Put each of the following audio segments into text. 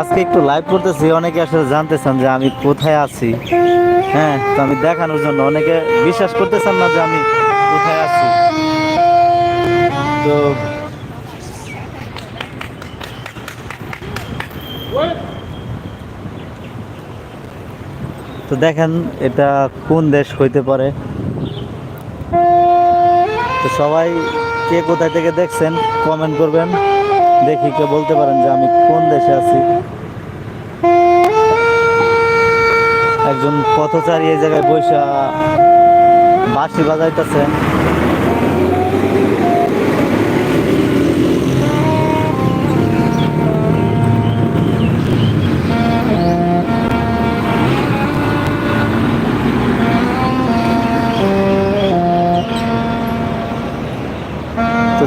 আজকে একটু লাইভ করতেছি, অনেকে আসলে জানতেছেন যে আমি কোথায় আছি। হ্যাঁ তো আমি দেখানোর জন্য। অনেকে বিশ্বাস করতেছেন না যে আমি কোথায় আছি। তো তো দেখেন, এটা কোন দেশ হইতে পারে? তো সবাই কে কোথায় থেকে দেখছেন কমেন্ট করবেন। দেখি কে বলতে পারেন যে আমি কোন দেশে আছি। একজন পথচারী এই জায়গায় বৈশা বাঁশি বাজাইতেছে।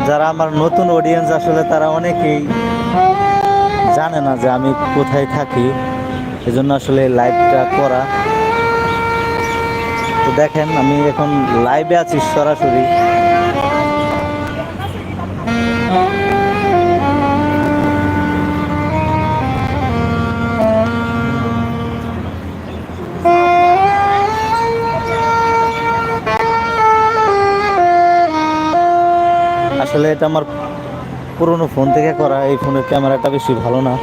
যারা আমার নতুন অডিয়েন্স আসলে তারা অনেকেই জানে না যে আমি কোথায় থাকি। এজন্য আসলে লাইভটা করা। তো দেখেন, আমি এখন লাইভে আছি সরাসরি। আসলে এটা আমার পুরনো ফোন থেকে করা এই ফোনের ক্যামেরাটা বেশি ভালো না।